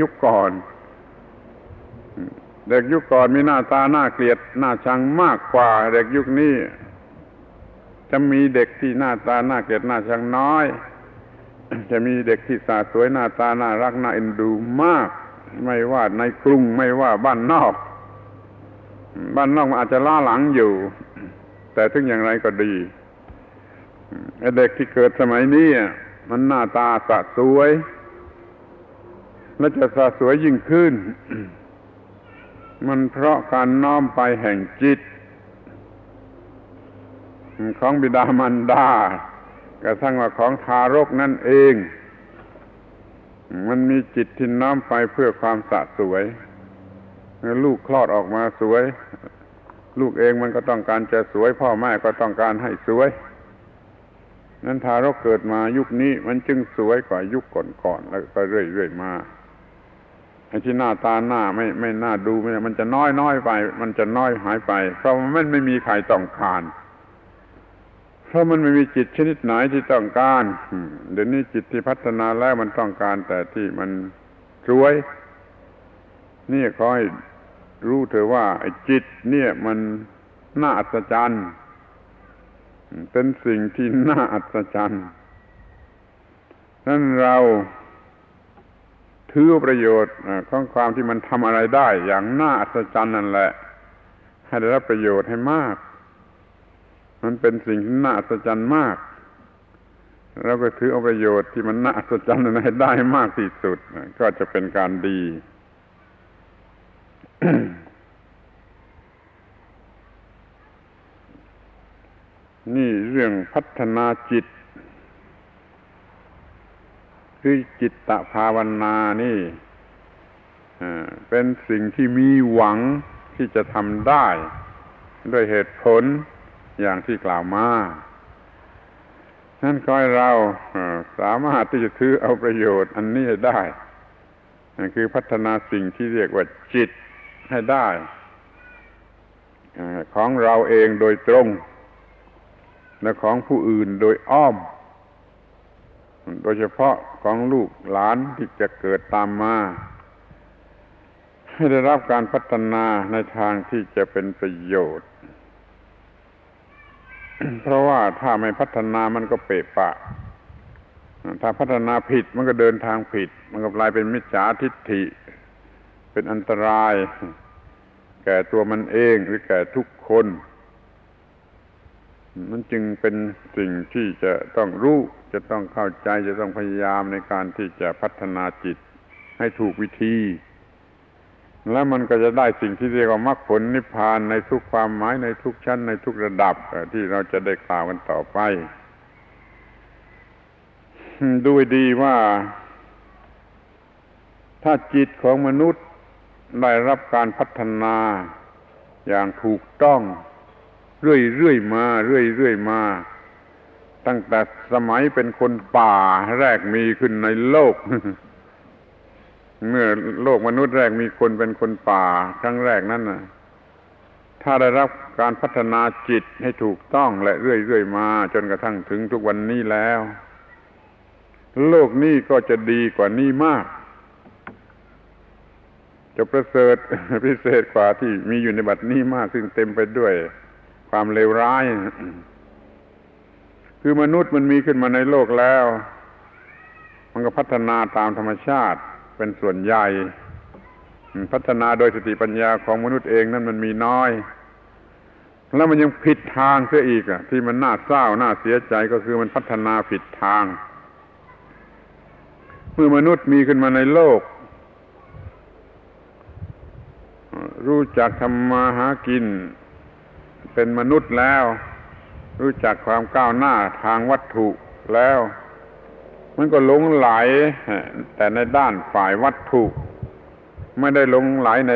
ยุคก่อน เด็กยุคก่อนมีหน้าตาหน้าเกลียดหน้าชังมากกว่า เด็กยุคนี้ จะมีเด็กที่หน้าตาหน้าเกลียดหน้าชังน้อย จะมีเด็กที่สาสวยหน้าตาน่ารักน่าเอ็นดูมาก ไม่ว่าในกรุงไม่ว่าบ้านนอก บ้านนอกอาจจะล่าหลังอยู่ แต่ถึงอย่างไรก็ดีเด็กที่เกิดสมัยนี้มันหน้าตาสะสวย และจะสะสวยยิ่งขึ้น มันเพราะการน้อมไปแห่งจิต ของบิดามารดากระทั่งว่าของทารกนั่นเอง มันมีจิตที่น้อมไปเพื่อความสะสวยลูกคลอดออกมาสวย ลูกเองมันก็ต้องการจะสวย พ่อแม่ก็ต้องการให้สวยนั้นทารกเกิดมายุคนี้มันจึงสวยกว่ายุคก่อนๆแล้วก็เรื่อยๆมา ไอ้ที่หน้าตาหน้าไม่ไม่น่าดูมันจะน้อยน้อยไป มันจะน้อยหายไป เพราะมันไม่มีใครต้องการเพราะมันไม่มีจิตชนิดไหนที่ต้องการเดี๋ยวนี้จิตที่พัฒนาแล้วมันต้องการแต่ที่มันสวย นี่ขอให้รู้เถอะว่าไอ้จิต เนี่ยมันน่าอัศจรรย์เป็นสิ่งที่น่าอัศจรรย์นั้นเรา ถือประโยชน์ของความที่มันทำอะไรได้ อย่างน่าอัศจรรย์นั่นแหละ ให้ได้รับประโยชน์ให้มาก มันเป็นสิ่งที่น่าอัศจรรย์มากเราก็ถือเอาประโยชน์ที่มันน่าอัศจรรย์นั้นให้ได้มากที่สุดก็จะเป็นการดีนี่เรื่องพัฒนาจิต คือจิตตภาวนานี่เป็นสิ่งที่มีหวังที่จะทำได้ ด้วยเหตุผลอย่างที่กล่าวมานั่นก็ให้เราสามารถที่จะถือเอาประโยชน์อันนี้ได้คือพัฒนาสิ่งที่เรียกว่าจิตให้ได้ของเราเองโดยตรง และของผู้อื่นโดยอ้อม โดยเฉพาะของลูกหลานที่จะเกิดตามมาให้ได้รับการพัฒนาในทางที่จะเป็นประโยชน์ เพราะว่าถ้าไม่พัฒนามันก็เปะปะ ถ้าพัฒนาผิดมันก็เดินทางผิด มันก็กลายเป็นมิจฉาทิฏฐิ เป็นอันตราย แก่ตัวมันเองหรือแก่ทุกคน มันจึงเป็นสิ่งที่จะต้องรู้ จะต้องเข้าใจจะต้องพยายามในการที่จะพัฒนาจิตให้ถูกวิธี แล้วมันก็จะได้สิ่งที่เรียกว่ามรรคผลนิพพานในทุกความหมายในทุกชั้นในทุกระดับที่เราจะได้กล่าวกันต่อไปดูดีว่า ถ้าจิตของมนุษย์ได้รับการพัฒนาอย่างถูกต้อง เรื่อยๆมา เรื่อยๆมา ตั้งแต่สมัยเป็นคนป่าแรกมีขึ้นในโลก เมื่อโลกมนุษย์แรกมีคนเป็นคนป่า ครั้งแรกนั้นนะถ้าได้รับการพัฒนาจิตให้ถูกต้องและเรื่อยๆมา จนกระทั่งถึงทุกวันนี้แล้ว โลกนี้ก็จะดีกว่านี้มาก จะประเสริฐพิเศษกว่าที่มีอยู่ในบัดนี้มากซึ่งเต็มไปด้วย ความเลวร้าย คือมนุษย์มันมีขึ้นมาในโลกแล้ว มันก็พัฒนาตามธรรมชาติเป็นส่วนใหญ่ พัฒนาโดยสติปัญญาของมนุษย์เองนั้นมันมีน้อย แล้วมันยังผิดทางเสียอีกอะที่มันน่าเศร้าน่าเสียใจก็คือมันพัฒนาผิดทางเมื่อมนุษย์มีขึ้นมาในโลก รู้จักทำมาหากิน เป็นมนุษย์แล้ว รู้จักความก้าวหน้าทางวัตถุแล้ว มันก็หลงไหลแต่ในด้านฝ่ายวัตถุ ไม่ได้หลงไหลใน